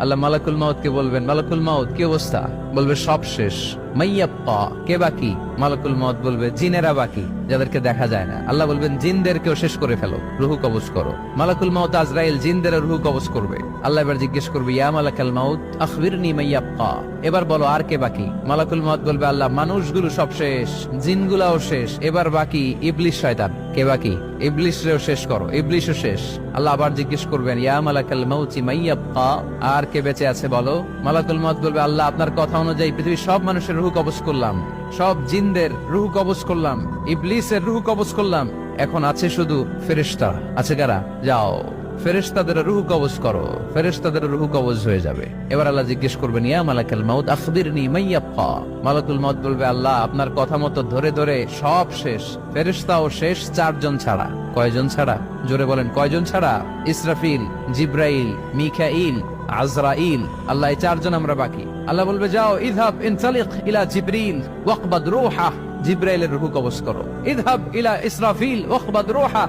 আল্লাহ মালাকুল মাউত কে বলবেন মালাকুল মাউদ কি অবস্থা? বলবে, সব শেষ। মাইয়াপ্পা, কে বাকি? মালাকুল মাউত বলবে, জিনেরা বাকি, যাদেরকে দেখা যায় না। আল্লাহ বলবেন, জিনদেরকেও শেষ করে ফেলো, রুহু কবজ করো। মালাকুল মাউত আজরাইল জিনদের রুহু কবজ করবে। আল্লাহ এবার জিজ্ঞেস করবে, ইয়া মালাকাল মাউত আখবিরনি মাইয়াপ্পা। এবার বলো, আর কে বাকি? মালাকুল মাউত বলবে, আল্লাহ, মানুষগুলো সব শেষ, জিনগুলাও শেষ, এবার বাকি ইবলিশ শয়তান। কে বাকি? ইবলিশরেও শেষ করো, ইবলিশও শেষ। আল্লাহ আবার জিজ্ঞেস করবেন, ইয়া মালাকাল মাউতি মাইয়াব্বা আর কে বেঁচে আছে বলো? মালাকুল মত বলবে, আল্লাহ, আপনার কথা অনুযায়ী পৃথিবীর সব মানুষের রুহু কবজ করলাম। সব জিনদের রুহ কবজ করলাম। ইবলিসের রুহু কবজ করলাম। এখন আছে শুধু ফেরেশতা। আছে কারা? যাও। ফেরেশতাদের রুহু কবজ করো। ফেরেশতাদের রুহু কবজ হয়ে যাবে। এবার আল্লাহ জিজ্ঞেস করবেন, ইয়া মালাকাল মাউত, আখবিরনি মাইয়াব্বা মালাকুল মাউত বলবে, আল্লাহ, আপনার কথা মতো ধরে ধরে সব শেষ। ফেরেশতাও শেষ চারজন ছাড়া। কয়জন ছাড়া? জোরে বলেন, কয়জন ছাড়া? ইসরাফিল, জিব্রাইল মিকাইল আজরাইল। আল্লাহ চারজন আমরা বাকি। আল্লাহ বলবে যাও ইদহাব ইনসালিক ইলা জিব্রিল ওয়াকবাদ রূহা জিব্রাইলের রুহু কবজ করো ইদহাব ইলা ইসরাফিল ওয়াকবাদ রূহা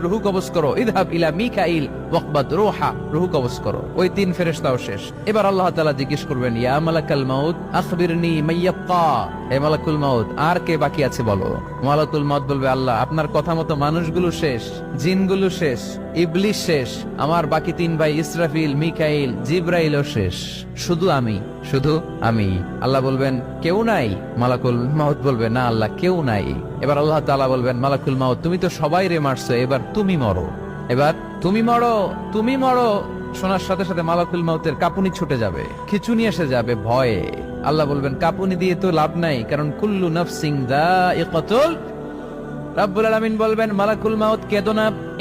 রুহু করো। ইলা রূহা, রুহু করো। ওই তিন শেষ। এবার আল্লাহ জিজ্ঞেস করবেন, ইয়া মালাকাল মালাকুল আর কে বাকি আছে বলো? মালাকুল বলবে, আল্লাহ, আপনার কথা মতো মানুষগুলো শেষ, জিনগুলো শেষ ইবলিশ শেষ, আমার বাকি তিন ভাই ইসরাফিল, মিকাইল, জিব্রাইলও শেষ। শুধু আমি শুধু আমি। আল্লাহ বলবেন, কেউ নাই? মালাকুল মাউত বলবে, না, আল্লাহ, কেউ নাই। এবার আল্লাহ তাআলা বলবেন, মালাকুল মাউত, তুমি তো সবাই রে মারছো এবার তুমি মরো। এবার তুমি মরো তুমি মরো। শোনার সাথে সাথে মালাকুল মাউতের কাপুনি ছুটে যাবে, খিচুনি এসে যাবে ভয়ে। আল্লাহ বলবেন, কাপুনি দিয়ে তো লাভ নাই, কারণ কুল্লু নফসিং দাইকাতুল রাব্বুল আলামিন বলবেন, মালাকুল মাউত, কেদো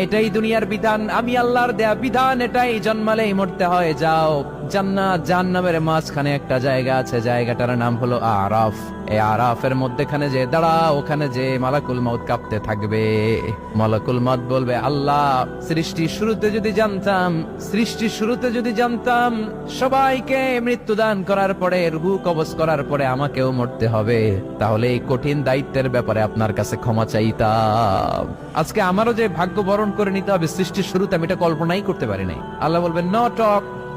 এটাই দুনিয়ার বিধান। আমি আল্লাহর দেয়া বিধান, এটাই জন্মালেই মরতে হয়, যাও। জান্নাত, জাহান্নামের মাঝখানে একটা জায়গা আছে, জায়গাটার নাম হলো আরাফ। এই আরাফের মধ্যেখানে যে দাঁড়া ওখানে যে মালাকুল মাউত কাঁপতে থাকবে। মালাকুল মাউত বলবে, আল্লাহ, সৃষ্টি শুরুতে যদি জানতাম, সৃষ্টি শুরুতে যদি জানতাম, সবাইকে মৃত্যুদান করার পরে, রুহু কবজ করার পরে আমাকেও মরতে হবে। তাহলে এই কঠিন দায়িত্বের ব্যাপারে আপনার কাছে ক্ষমা চাইতাম। আজকে আমারও যে ভাগ্য বরণ করে নিতে হবে সৃষ্টির শুরুতে আমি এটা কল্পনাই করতে পারি নাই। আল্লাহ বলবেন ন টক